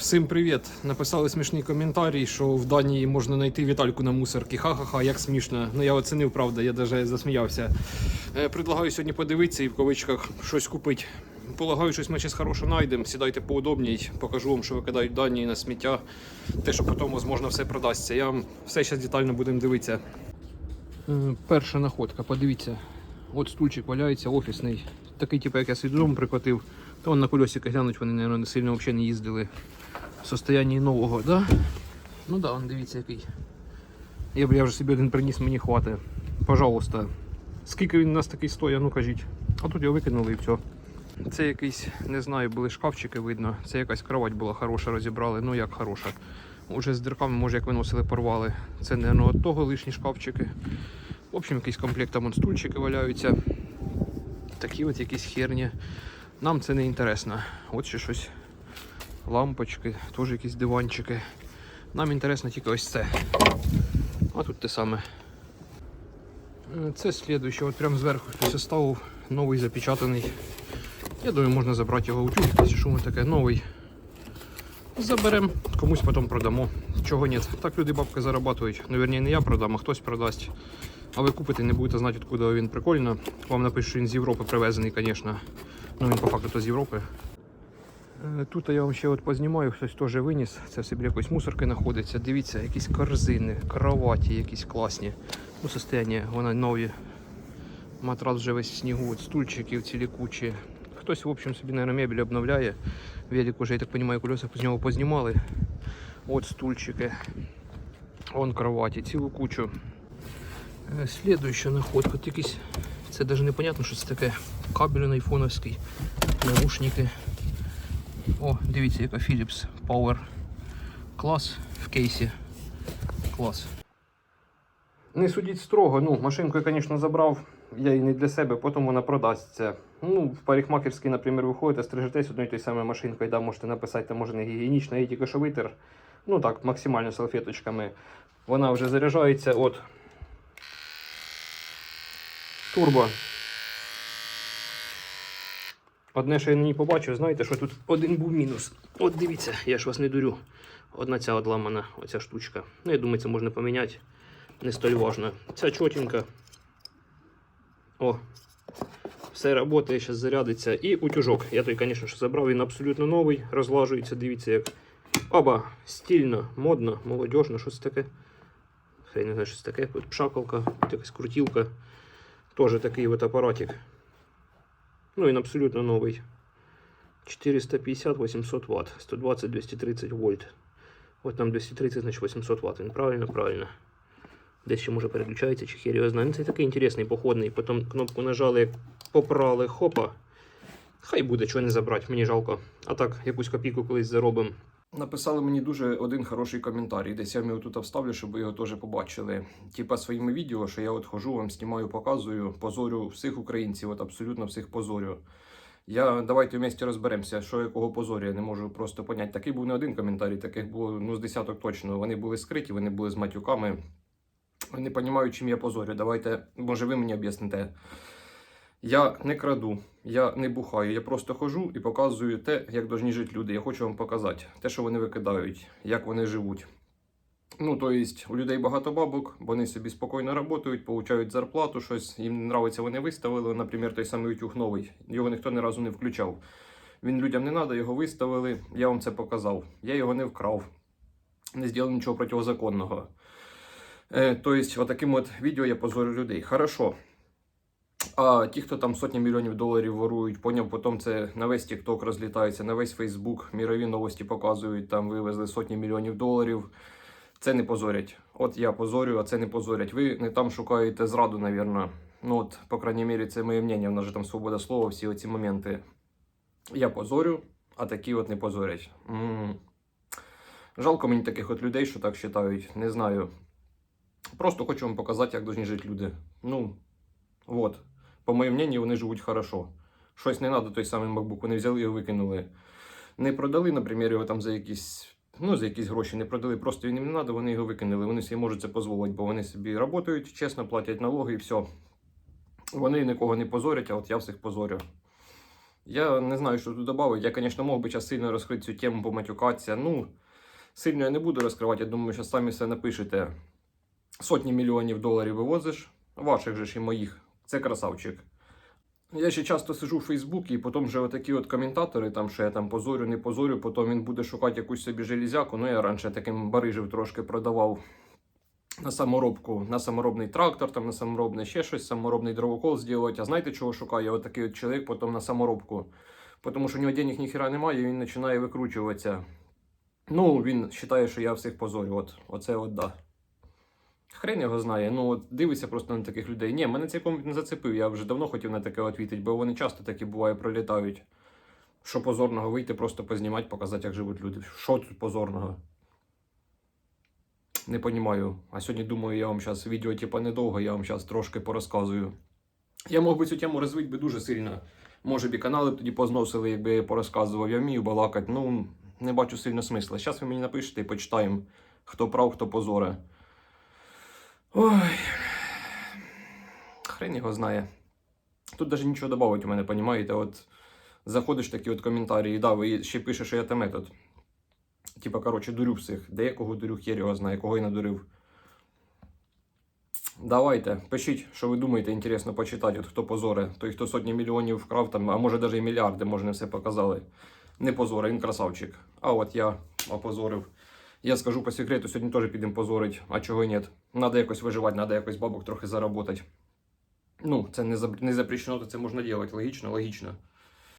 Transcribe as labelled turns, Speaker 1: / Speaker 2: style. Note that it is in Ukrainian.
Speaker 1: Всім привіт! Написали смішний коментарій, що в Данії можна знайти Вітальку на мусорці. Ха-ха-ха, як смішно. Ну я оцінив, правда, я навіть засміявся. Е, предлагаю сьогодні подивитися і в кавичках щось купити. Полагаю, щось ми щось хороше знайдемо. Сідайте поудобній, покажу вам, що викидають в Данії на сміття. Те, що потім, можливо, все продасться. Я вам все зараз детально будемо дивитися. Перша находка, подивіться. От стульчик валяється, офісний. Такий, типу, як я свій дом прикотив. То на колесиках глянуть, вони, мабуть, сильно взагалі не їздили состоянні нового, да? Ну да, он дивіться який. Я б я вже собі один приніс, мені хватить. Пожалуйста. Скільки він у нас такий стоїть, ну кажіть. А тут його викинули і все. Це якийсь, не знаю, були шкафчики видно. Це якась кровать була хороша, розібрали. Ну як хороша. Уже з дірками, може, як виносили, порвали. Це, не от того лишні шкафчики. В общем, якийсь комплект там стульчики валяються. Такі от якісь херні. Нам це не інтересно. От ще щось. Лампочки, теж якісь диванчики. Нам інтересно тільки ось це. А тут те саме. Е, Це слідуюче, от прямо зверху хтось оставив, новий запечатаний. Я думаю, можна забрати його у тюльку, що воно таке новий. Заберемо, комусь потім продамо. Чого ні. Так люди бабки зарабатують. Ну, вірні, не я продам, а хтось продасть. А ви купите, не будете знати, откуда він прикольно. Вам напишуть, що він з Європи привезений, звісно. Ну він по факту то з Європи. Е, Тут я вам ще от познімаю, хтось теж виніс. Це все біля якоїсь мусорки знаходиться. Дивіться, якісь корзини, кроваті якісь класні. Ну, состояння, вона нові. Матрас вже весь в снігу, от стульчиків цілі кучі. Хтось, в общем, собі, мабуть, мебель обновляє. Велик уже, я так розумію, колеса з нього познімали. От стульчики. Вон кроваті, цілу кучу. Е, Слідуюча находка. Це навіть непонятно, що це таке. Кабель айфоновський, наушники. О, дивіться, яка Philips Power. Клас в кейсі. Клас. Не судіть строго. Ну, машинку я, звісно, забрав. Я її не для себе, потім вона продасться. Ну, в парикмахерській, наприклад, виходите, стрижетесь одною тою самою машинкою, да, можете написати, там може не гігієнічна, я її тільки що витер. Ну так, максимально салфеточками. Вона вже заряджається. От. Турбо. Одне, що я ній побачив, знаєте, що тут один був мінус. От дивіться, я ж вас не дурю. Одна ця одламана, оця штучка. Ну, я думаю, це можна поміняти. Не столь важно. Ця чотенька. О, все працює, зараз зарядиться. І утюжок. Я той, звісно, що забрав, він абсолютно новий, розлажується, дивіться, як. Оба, стильно, модно, молодіжно, що це таке. Хай не знаю, що це таке. Тут пшакалка, якась крутілка. Теж такий от апаратик. Ну, він абсолютно новий. 450-800 Вт, 120-230 вольт. От там 230, значить 800 Вт. Він правильно, правильно. Десь ще може переключається, чи хер його знає. Ну, Це такий інтересний, походний. Потім кнопку нажали, попрали, хопа. Хай буде, чого не забрати, мені жалко. А так, якусь копійку колись заробимо. Написали мені дуже один хороший коментарій. Десь я його тут вставлю, щоб ви його теж побачили. Типа своїми відео, що я от хожу, вам знімаю, показую, позорю всіх українців, от абсолютно всіх позорю. Я давайте вместе розберемося, що якого позорю, я не можу просто поняти. Такий був не один коментарій, таких було ну, з десяток точно. Вони були скриті, вони були з матюками. Не розумію, чим я позорю. Давайте, може, ви мені об'ясните. Я не краду, я не бухаю, я просто хожу і показую те, як повинні жити люди. Я хочу вам показати те, що вони викидають, як вони живуть. Ну, тобто, у людей багато бабок, вони собі спокійно працюють, получають зарплату, щось їм нравиться, вони виставили. Наприклад, той самий утюг новий. Його ніхто ні разу не включав. Він людям не треба, його виставили. Я вам це показав. Я його не вкрав, не зробив нічого протизаконного. Тобто, отаким от відео я позорю людей. Хорошо. А ті, хто там сотні мільйонів доларів ворують, поняв, потім це на весь TikTok розлітається, на весь Facebook, мірові новості показують, там вивезли сотні мільйонів доларів. Це не позорять. От я позорю, а це не позорять. Ви не там шукаєте зраду, навірно. Ну от, по крайній мірі, це моє мнення. В нас же там свобода слова, всі оці моменти. Я позорю, а такі от не позорять. м Жалко мені таких от людей, що так вважають. Не знаю. Просто хочу вам показати, як повинні жити люди. Ну, от. По моєму мнению, вони живуть хорошо. Щось не треба, той самий MacBook, вони взяли і викинули. Не продали, наприклад, його там за якісь, ну, за якісь гроші не продали, просто їм не треба, вони його викинули. Вони собі можуть це дозволити, бо вони собі працюють, чесно платять налоги і все. Вони нікого не позорять, а от я всіх позорю. Я не знаю, що тут додати. Я, звісно, мог би зараз сильно розкрити цю тему, поматюкатися. Ну, сильно я не буду розкривати, я думаю, що самі все напишете. Сотні мільйонів доларів вивозиш, ваших же ж і моїх. Це красавчик. Я ще часто сижу в Фейсбуці, і потім вже отакі от коментатори, там, що я там позорю, не позорю, потім він буде шукати якусь собі железяку. Ну, я раніше таким барижів трошки продавав на саморобку, на саморобний трактор, там, на саморобне ще щось, саморобний дровокол зробити. А знаєте, чого шукає отакий от чоловік потім на саморобку? Тому що у нього денег ніхіра немає, і він починає викручуватися. Ну, він вважає, що я всіх позорю. От, оце от да. Хрен його знає. Ну, от дивися просто на таких людей. Ні, мене цей комент не зацепив. Я вже давно хотів на таке відповідати, бо вони часто такі буває пролітають. Що позорного вийти, просто познімати, показати, як живуть люди. Що тут позорного? Не понімаю. А сьогодні думаю, я вам зараз відео типа недовго, я вам зараз трошки порозказую. Я мог би цю тему розвити би дуже сильно. Може б і канали тоді позносили, якби я порозказував. Я вмію балакати. Ну, не бачу сильно смисла. Зараз ви мені напишете і почитаємо, хто прав, хто позоре. Ой. Хрен його знає. Тут навіть нічого додати у мене, понімаєте? От заходиш такі от коментарі, і да, ви ще пише, що я те метод. Типа, коротше, дурю всіх. Деякого дурю хер його знає, кого я надурив. Давайте, пишіть, що ви думаєте, інтересно почитати, от хто позоре. Той, хто сотні мільйонів вкрав, там, а може навіть і мільярди, може не все показали. Не позоре, він красавчик. А от я опозорив. Я скажу по секрету, сьогодні теж підемо позорить, а чого й ні. Надо якось виживати, надо якось бабок трохи заработати. Ну, це не запрещено, то це можна робити. Логічно, логічно.